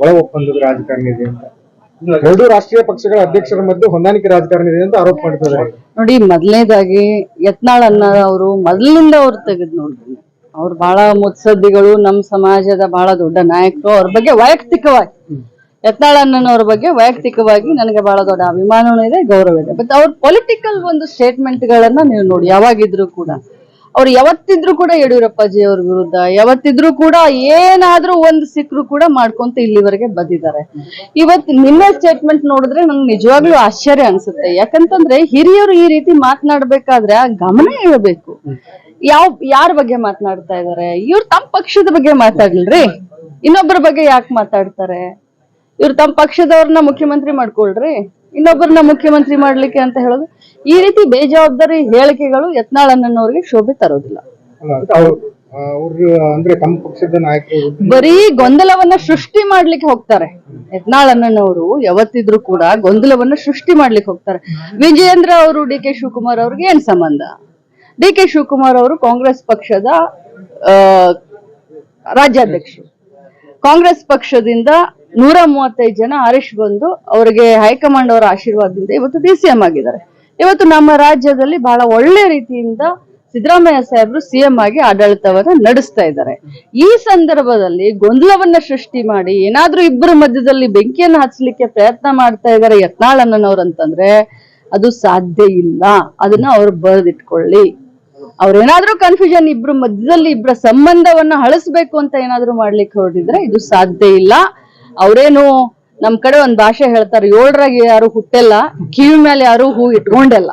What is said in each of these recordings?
ಒಳ ಒಪ್ಪಂದದ ರಾಜಕಾರಣ ಇದೆ ಅಂತ. ಎರಡು ರಾಷ್ಟ್ರೀಯ ಪಕ್ಷಗಳ ಅಧ್ಯಕ್ಷರ ಮಧ್ಯೆ ಹೊಂದಾಣಿಕೆ ರಾಜಕಾರಣ ಇದೆ ಅಂತ ಆರೋಪ ಮಾಡ್ತಿದ್ದಾರೆ. ನೋಡಿ ಮೊದಲನೇದಾಗಿ ಯತ್ನಾಳ್ ಅನ್ನ ಅವರು ಮೊದಲಿಂದ ಅವ್ರು ತೆಗೆದು ನೋಡಿದ್ರು ಅವ್ರು ಬಹಳ ಮುತ್ಸದ್ದಿಗಳು ನಮ್ಮ ಸಮಾಜದ ಬಹಳ ದೊಡ್ಡ ನಾಯಕರು. ಅವ್ರ ಬಗ್ಗೆ ವೈಯಕ್ತಿಕವಾಗಿ ಯತ್ನಾಳ್ ಅಣ್ಣನವ್ರ ಬಗ್ಗೆ ವೈಯಕ್ತಿಕವಾಗಿ ನನಗೆ ಬಹಳ ದೊಡ್ಡ ಅಭಿಮಾನವೂ ಇದೆ ಗೌರವ ಇದೆ. ಬಟ್ ಅವ್ರ ಪೊಲಿಟಿಕಲ್ ಒಂದು ಸ್ಟೇಟ್ಮೆಂಟ್ ಗಳನ್ನ ನೀವು ನೋಡಿ ಯಾವಾಗಿದ್ರು ಕೂಡ. ಅವ್ರು ಯಾವತ್ತಿದ್ರು ಕೂಡ ಯಡಿಯೂರಪ್ಪಾಜಿ ಅವ್ರ ವಿರುದ್ಧ, ಯಾವತ್ತಿದ್ರು ಕೂಡ ಏನಾದ್ರೂ ಒಂದು ಸಿಕ್ಕರು ಕೂಡ ಮಾಡ್ಕೊಂತ ಇಲ್ಲಿವರೆಗೆ ಬಂದಿದ್ದಾರೆ. ಇವತ್ ನಿನ್ನೆ ಸ್ಟೇಟ್ಮೆಂಟ್ ನೋಡಿದ್ರೆ ನಂಗೆ ನಿಜವಾಗ್ಲೂ ಆಶ್ಚರ್ಯ ಅನ್ಸುತ್ತೆ. ಯಾಕಂತಂದ್ರೆ ಹಿರಿಯರು ಈ ರೀತಿ ಮಾತನಾಡ್ಬೇಕಾದ್ರೆ ಗಮನ ಇರಬೇಕು ಯಾವ, ಯಾರ ಬಗ್ಗೆ ಮಾತನಾಡ್ತಾ ಇದಾರೆ? ಇವ್ರು ತಮ್ಮ ಪಕ್ಷದ ಬಗ್ಗೆ ಮಾತಾಡ್ಲ್ರಿ? ಇನ್ನೊಬ್ಬರ ಬಗ್ಗೆ ಯಾಕೆ ಮಾತಾಡ್ತಾರೆ? ಇವ್ರು ತಮ್ಮ ಪಕ್ಷದವ್ರನ್ನ ಮುಖ್ಯಮಂತ್ರಿ ಮಾಡ್ಕೊಳ್ರಿ? ಇನ್ನೊಬ್ಬರನ್ನ ಮುಖ್ಯಮಂತ್ರಿ ಮಾಡ್ಲಿಕ್ಕೆ ಅಂತ ಹೇಳೋದು ಈ ರೀತಿ ಬೇಜವಾಬ್ದಾರಿ ಹೇಳಿಕೆಗಳು ಯತ್ನಾಳ್ ಅಣ್ಣನವ್ರಿಗೆ ಶೋಭೆ ತರೋದಿಲ್ಲ. ಅಲ್ಲ, ಅವ್ರು ಅಂದ್ರೆ ತಮ್ಮ ಪಕ್ಷದ ನಾಯಕರು ಬರೀ ಗೊಂದಲವನ್ನ ಸೃಷ್ಟಿ ಮಾಡ್ಲಿಕ್ಕೆ ಹೋಗ್ತಾರೆ. ಯತ್ನಾಳ್ ಅಣ್ಣನವರು ಯಾವತ್ತಿದ್ರು ಕೂಡ ಗೊಂದಲವನ್ನ ಸೃಷ್ಟಿ ಮಾಡ್ಲಿಕ್ಕೆ ಹೋಗ್ತಾರೆ. ವಿಜಯೇಂದ್ರ ಅವರು ಡಿ ಕೆ ಶಿವಕುಮಾರ್ ಅವ್ರಿಗೆ ಏನ್ ಸಂಬಂಧ? ಡಿ ಕೆ ಶಿವಕುಮಾರ್ ಅವರು ಕಾಂಗ್ರೆಸ್ ಪಕ್ಷದ ಆ, ರಾಜ್ಯಾಧ್ಯಕ್ಷರು. ಕಾಂಗ್ರೆಸ್ ಪಕ್ಷದಿಂದ ನೂರ ಮೂವತ್ತೈದು ಜನ ಆರಿಶ್ ಬಂದು ಅವರಿಗೆ ಹೈಕಮಾಂಡ್ ಅವರ ಆಶೀರ್ವಾದದಿಂದ ಇವತ್ತು ಡಿ ಸಿ ಆಗಿದ್ದಾರೆ. ಇವತ್ತು ನಮ್ಮ ರಾಜ್ಯದಲ್ಲಿ ಬಹಳ ಒಳ್ಳೆ ರೀತಿಯಿಂದ ಸಿದ್ದರಾಮಯ್ಯ ಸಾಹೇಬರು ಸಿಎಂ ಆಗಿ ಆಡಳಿತವನ್ನ ನಡೆಸ್ತಾ ಇದ್ದಾರೆ. ಈ ಸಂದರ್ಭದಲ್ಲಿ ಗೊಂದಲವನ್ನ ಸೃಷ್ಟಿ ಮಾಡಿ ಏನಾದ್ರೂ ಇಬ್ಬರ ಮಧ್ಯದಲ್ಲಿ ಬೆಂಕಿಯನ್ನ ಹಚ್ಚಲಿಕ್ಕೆ ಪ್ರಯತ್ನ ಮಾಡ್ತಾ ಇದ್ದಾರೆ ಯತ್ನಾಳ್ ಅಣ್ಣನವ್ರು ಅಂತಂದ್ರೆ ಅದು ಸಾಧ್ಯ ಇಲ್ಲ. ಅದನ್ನ ಅವ್ರು ಬರೆದಿಟ್ಕೊಳ್ಳಿ. ಅವ್ರೇನಾದ್ರೂ ಕನ್ಫ್ಯೂಷನ್ ಇಬ್ರು ಮಧ್ಯದಲ್ಲಿ ಇಬ್ಬರ ಸಂಬಂಧವನ್ನ ಹಳಸ್ಬೇಕು ಅಂತ ಏನಾದ್ರೂ ಮಾಡ್ಲಿಕ್ಕೆ ಹೊರಟಿದ್ರೆ ಇದು ಸಾಧ್ಯ ಇಲ್ಲ. ಅವ್ರೇನು ನಮ್ ಕಡೆ ಒಂದ್ ಭಾಷೆ ಹೇಳ್ತಾರೆ ಏಳರಾಗ ಯಾರು ಹುಟ್ಟೆಲ್ಲ ಕಿವಿ ಮೇಲೆ ಯಾರು ಹೂ ಇಟ್ಕೊಂಡೆಲ್ಲ.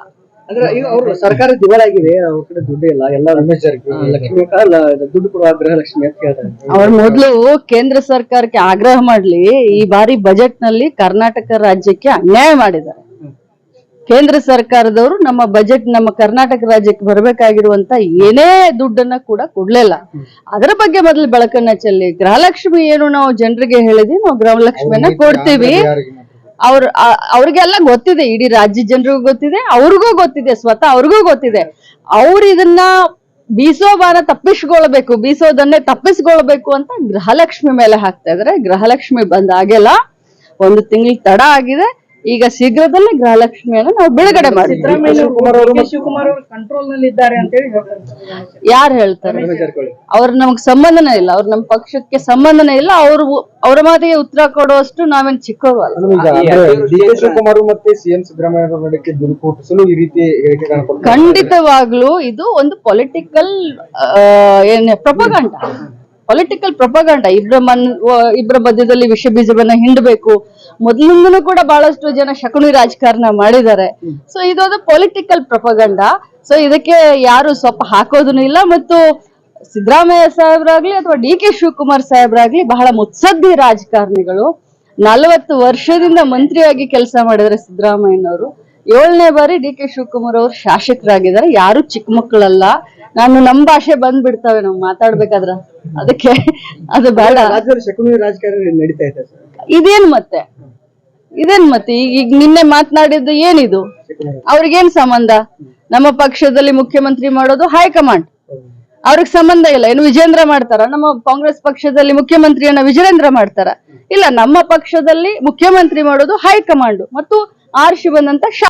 ಅಂದ್ರೆ ಅವರು ಸರ್ಕಾರ ದಿವಾಳಾಗಿದೆ ಅವ್ರ ಕಡೆ ದುಡ್ಡು ಇಲ್ಲ. ಎಲ್ಲ ರಮೇಶ್ ಜಾರಕಿಹೊಳಿ ಲಕ್ಷ್ಮಿ ದುಡ್ಡು ಕೊಡುವ ಆಗ್ರಹ ಲಕ್ಷ್ಮಿ ಅಂತ ಹೇಳ್ತಾರೆ ಅವ್ರ ಮೊದ್ಲು ಕೇಂದ್ರ ಸರ್ಕಾರಕ್ಕೆ ಆಗ್ರಹ ಮಾಡ್ಲಿ ಈ ಬಾರಿ ಬಜೆಟ್ನಲ್ಲಿ ಕರ್ನಾಟಕ ರಾಜ್ಯಕ್ಕೆ ಅನ್ಯಾಯ ಮಾಡಿದ್ದಾರೆ. ಕೇಂದ್ರ ಸರ್ಕಾರದವರು ನಮ್ಮ ಬಜೆಟ್ ನಮ್ಮ ಕರ್ನಾಟಕ ರಾಜ್ಯಕ್ಕೆ ಬರಬೇಕಾಗಿರುವಂತ ಏನೇ ದುಡ್ಡನ್ನ ಕೂಡ ಕೊಡ್ಲಿಲ್ಲ. ಅದರ ಬಗ್ಗೆ ಮೊದಲು ಬೆಳಕನ್ನ ಚೆಲ್ಲಿ. ಗೃಹಲಕ್ಷ್ಮಿ ಏನು ನಾವು ಜನರಿಗೆ ಹೇಳಿದ್ವಿ ನಾವು ಗೃಹಲಕ್ಷ್ಮಿಯನ್ನ ಕೊಡ್ತೀವಿ? ಅವ್ರ ಅವ್ರಿಗೆಲ್ಲ ಗೊತ್ತಿದೆ ಇಡೀ ರಾಜ್ಯ ಜನರಿಗೂ ಗೊತ್ತಿದೆ ಅವ್ರಿಗೂ ಗೊತ್ತಿದೆ ಸ್ವತಃ ಅವ್ರಿಗೂ ಗೊತ್ತಿದೆ. ಅವ್ರು ಇದನ್ನ ಬೀಸೋ ಬಾರ ತಪ್ಪಿಸ್ಕೊಳ್ಬೇಕು ಬೀಸೋದನ್ನೇ ತಪ್ಪಿಸ್ಕೊಳ್ಬೇಕು ಅಂತ ಗೃಹಲಕ್ಷ್ಮಿ ಮೇಲೆ ಹಾಕ್ತಾ ಇದ್ರೆ. ಗೃಹಲಕ್ಷ್ಮಿ ಬಂದ ಆಗಿಲ್ಲ ಒಂದು ತಿಂಗಳು ತಡ ಆಗಿದೆ. ಈಗ ಶೀಘ್ರದಲ್ಲೇ ಗೃಹಲಕ್ಷ್ಮಿಯನ್ನು ನಾವು ಬಿಡುಗಡೆ ಮಾಡ್ತೀವಿ. ಶಿವಕುಮಾರ್ ಅವರು ಮತ್ತು- ಶಿವಕುಮಾರ್ ಅವರು ಕಂಟ್ರೋಲ್ನಲ್ಲಿ ಇದ್ದಾರೆ ಅಂತ ಹೇಳಿ ಹೇಳ್ತಾರೆ. ಯಾರು ಹೇಳ್ತಾರೆ? ಅವ್ರ ನಮಗ್ ಸಂಬಂಧನೇ ಇಲ್ಲ. ಅವ್ರ ನಮ್ಮ ಪಕ್ಷಕ್ಕೆ ಸಂಬಂಧನೇ ಇಲ್ಲ. ಅವ್ರು ಅವ್ರ ಮಾತಿಗೆ ಉತ್ತರ ಕೊಡುವಷ್ಟು ನಾವೇನ್ ಚಿಕ್ಕವರು ಅಲ್ಲ. ಶಿವಕುಮಾರ್ ಮತ್ತೆ ಸಿಎಂ ಸಿದ್ದರಾಮಯ್ಯ ಈ ರೀತಿ ಖಂಡಿತವಾಗ್ಲೂ ಇದು ಒಂದು ಪೊಲಿಟಿಕಲ್ ಏನ್ ಪ್ರಪಗಂಡ ಪೊಲಿಟಿಕಲ್ ಪ್ರಪಗಂಡ ಇಬ್ಬರ ಮನ್ ಇಬ್ಬರ ಮಧ್ಯದಲ್ಲಿ ವಿಷ ಬೀಜವನ್ನ ಹಿಂಡಬೇಕು. ಮೊದಲಿಂದನೂ ಕೂಡ ಬಹಳಷ್ಟು ಜನ ಶಕುನಿ ರಾಜಕಾರಣ ಮಾಡಿದ್ದಾರೆ. ಸೊ ಇದೊಂದು ಪೊಲಿಟಿಕಲ್ ಪ್ರಪಗಂಡ ಸೊ ಇದಕ್ಕೆ ಯಾರು ಸ್ವಲ್ಪ ಹಾಕೋದನ್ನು ಇಲ್ಲ ಮತ್ತು ಸಿದ್ದರಾಮಯ್ಯ ಸಾಹೇಬ್ರಾಗ್ಲಿ ಅಥವಾ ಡಿ ಕೆ ಶಿವಕುಮಾರ್ ಸಾಹೇಬ್ರಾಗ್ಲಿ ಬಹಳ ಮುತ್ಸದ್ದಿ ರಾಜಕಾರಣಿಗಳು. ನಲವತ್ತು ವರ್ಷದಿಂದ ಮಂತ್ರಿಯಾಗಿ ಕೆಲಸ ಮಾಡಿದ್ರೆ ಸಿದ್ದರಾಮಯ್ಯನವರು. ಏಳನೇ ಬಾರಿ ಡಿ ಕೆ ಶಿವಕುಮಾರ್ ಅವರು ಶಾಸಕರಾಗಿದ್ದಾರೆ. ಯಾರು ಚಿಕ್ಕ ಮಕ್ಕಳಲ್ಲ. ನಾನು ನಮ್ ಭಾಷೆ ಬಂದ್ಬಿಡ್ತವೆ ನಾವು ಮಾತಾಡ್ಬೇಕಾದ್ರ. ಅದಕ್ಕೆ ಅದು ಬೇಡ. ರಾಜ್ಯದಲ್ಲಿ ಶಕುನಿ ರಾಜಕಾರಣ ನಡೀತಾ ಇದೆ ಸರ್. ಇದೇನ್ ಮತ್ತೆ? ಇದೇನ್ ಮತ್ತೆ? ಈಗ ಈಗ ನಿನ್ನೆ ಮಾತನಾಡಿದ್ದು ಏನಿದು? ಅವ್ರಿಗೇನ್ ಸಂಬಂಧ? ನಮ್ಮ ಪಕ್ಷದಲ್ಲಿ ಮುಖ್ಯಮಂತ್ರಿ ಮಾಡೋದು ಹೈಕಮಾಂಡ್. ಅವ್ರಿಗೆ ಸಂಬಂಧ ಇಲ್ಲ. ಏನು ವಿಜೇಂದ್ರ ಮಾಡ್ತಾರ? ನಮ್ಮ ಕಾಂಗ್ರೆಸ್ ಪಕ್ಷದಲ್ಲಿ ಮುಖ್ಯಮಂತ್ರಿಯನ್ನ ವಿಜಯೇಂದ್ರ ಮಾಡ್ತಾರ? ಇಲ್ಲ ನಮ್ಮ ಪಕ್ಷದಲ್ಲಿ ಮುಖ್ಯಮಂತ್ರಿ ಮಾಡೋದು ಹೈಕಮಾಂಡ್. ಮತ್ತು ಆರ್ಶಿ ಬಂದಂತ